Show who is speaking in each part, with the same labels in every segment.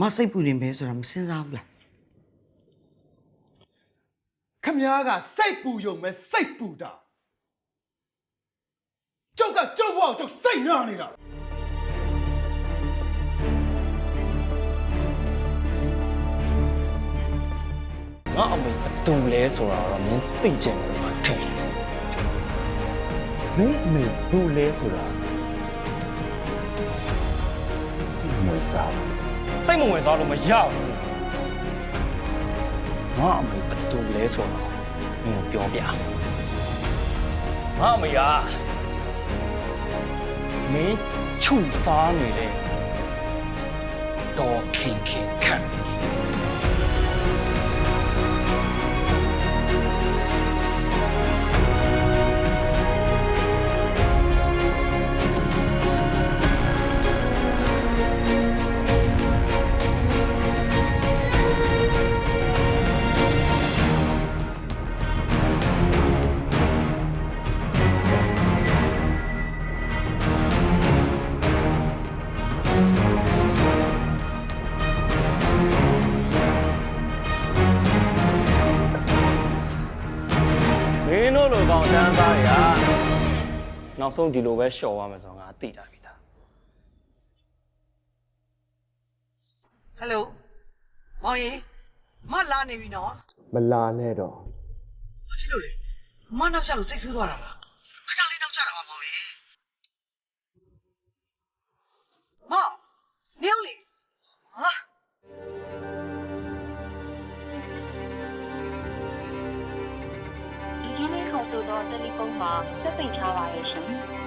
Speaker 1: မစိတ်ပူနေမယ်ဆိုတာမစဉ်းစားဘူးလား
Speaker 2: ခမားကစိတ်ပူယုံမဲ့စိတ်ပူတာကျုပ်ကကျုပ်ဘောက်ကျုပ်စိတ်နာနေတာ
Speaker 3: ငါအမေဘသူလဲဆိုတာတော့မင်းသိကြတယ်မှာထင်
Speaker 4: မင်းအမေဘူးလဲဆိုတာစိတ်ဝင်စား
Speaker 3: စိတ်မဝင်စားလို့မရဘူးငါအမေဘသူလဲဆိုတာမင်းကိုပြောပြငါအမေကမင်းချူစားနေတဲ့တော်ခင်ခင်ခန့် င်းတို့လိုကောင်တန်းသားတွေကနောက်ဆုံးဒီလိုပဲရှော်ရမယ်ဆိုတော့ငါသိတာပြီသား
Speaker 1: ဟယ်လိုမောင်ရင်မလာနေပြီနော်
Speaker 4: မလာနဲ့တော့
Speaker 1: ဘာဖြစ်လို့လဲမနောက်ချလို့စိတ်ဆိုးသွားတာလားခဏလေးနောက်ချတာပါမောင်ရင်မောင်နေအောင်လေ
Speaker 5: 这里公房这被查完也行。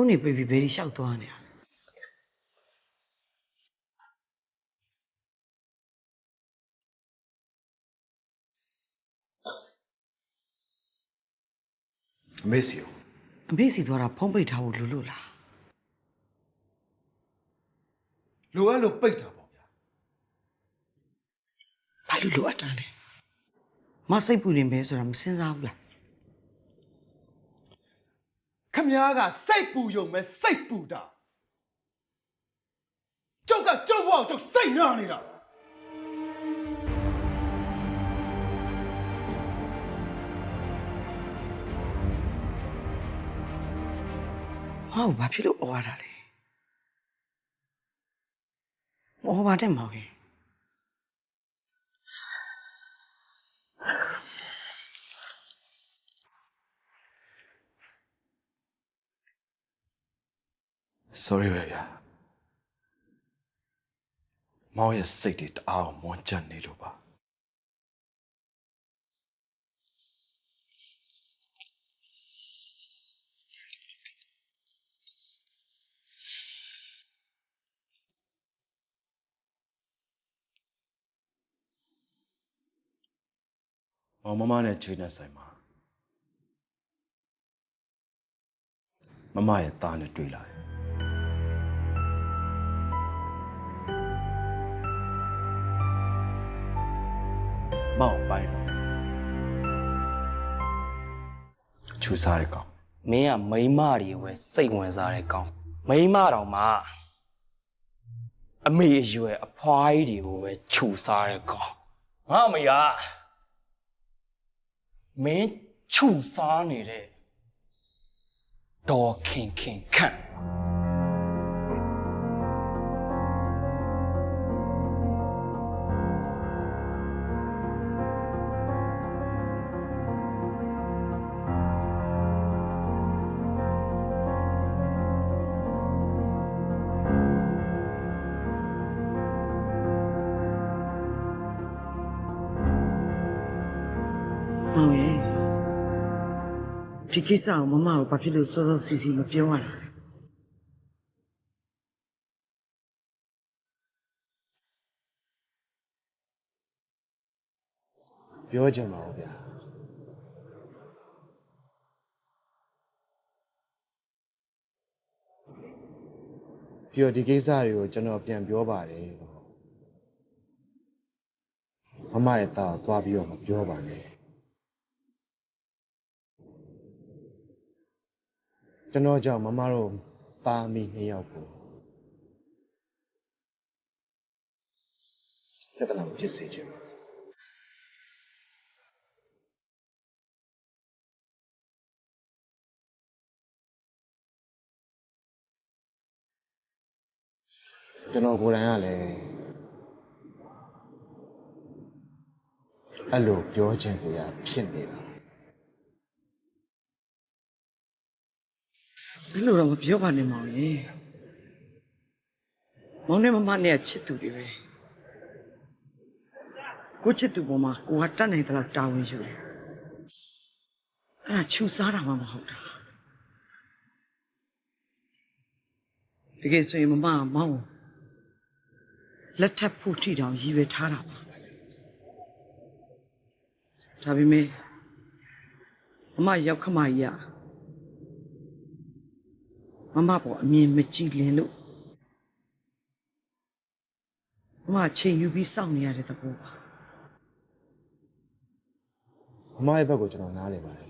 Speaker 1: န်းနေပြီဘယ်ဒီလျှောက်သွားနေရ
Speaker 2: အမေစီကို
Speaker 1: အမေစီသွားတာဖုံးပိတ်ထားဖို့လူလို့လား
Speaker 2: လိုအပ်လို့ပိတ်တာပေါ့ဗျာ
Speaker 1: ဘာလို့လိုအပ်တာလဲမစိတ်ပူနေမယ်ဆိုတာမစင်စားဘူးလား
Speaker 2: ခ မည်းကစိတ်ပူယုံမဲ့စိတ်ပူတာကျုပ်ကကျုပ်ဘောက်ကျုပ်စိတ်နာနေတာ
Speaker 1: မဟုတ်ဘာဖြစ်လို့អော်ရတာလဲမဟောပါတဲ့မောင်ရင်။
Speaker 2: sorry ပဲဗျာမောင်ရဲ့စိတ်တွေတအားကိုမွန်းကျက်နေလို့ပါမောင်မမနဲ့ချွေးနဲ့ဆိုင်မှာမမရဲ့သားနဲ့တွေ့လာတယ် မောင်ပိုင်တော့ချူစားရကောင်
Speaker 3: မင်းကမိန်းမတွေကိုပဲစိတ်ဝင်စားတဲ့ကောင်မိန်းမတော်မှာအမေအရွယ်အဖွားကြီးတွေကိုပဲခြူစားတဲ့ကောင်ငါအမေကမင်းခြူစားနေတဲ့ဒေါ်ခင်ခင်ခန့်
Speaker 1: မောင်ရင်ဒီကိစ္စကိုမမကိုဘာဖြစ်လို့စောစောစီစီမပြောရတာလဲ
Speaker 4: ပြောချင်ပါဘူးဗျာပြီးတော့ဒီကိစ္စတွေကိုကျွန်တော်ပြန်ပြောပါတယ်မမရဲ့တာကိုသွားပြီးတော့မပြောပါနဲ့ ကျွန်တော်ကြောင့်မမတို့ပါမိနှစ်ယောက်ကိုပြဿနာမဖြစ်စေချင်ဘူးကျွန်တော်ကိုယ်တိုင်ကလည်းအဲ့လိုပြောချင်စရာဖြစ်နေတာ
Speaker 1: အဲ့လိုတော့မပြောပါနဲ့မောင်ရင်မောင်နဲ့မမနဲ့ကချစ်သူတွေပဲကိုချစ်သူပေါ်မှာကိုကတတ်နိုင်သလောက်တာဝန်ယူတယ်အဲ့ဒါချူစားတာမှမဟုတ်တာတကယ်ဆိုရင်မမကမောင်ကိုလက်ထပ်ဖို့ထိတောင်ရည်ပဲထားတာပါဒါပေမဲ့မမရောက်ခမကြီးက မမပေါ်အမြင်မကြည့်လင်လို့မမချိန်ယူပြီးစောင့်နေရတဲ့သဘောပါ
Speaker 4: မမရဲ့ဘက်ကိုကျွန်တော်နားလည်ပါတယ်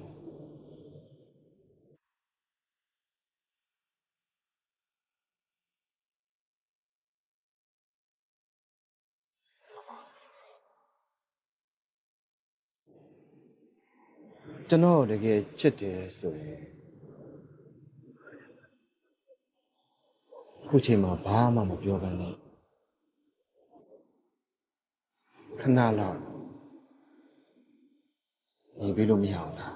Speaker 4: ကျွန်တော်တကယ်ချစ်တယ်ဆိုရင် ခုချိန်မှာဘာမှမပြောဘဲနဲ့ခဏလောက်နေပြီးလို့မရအောင်လား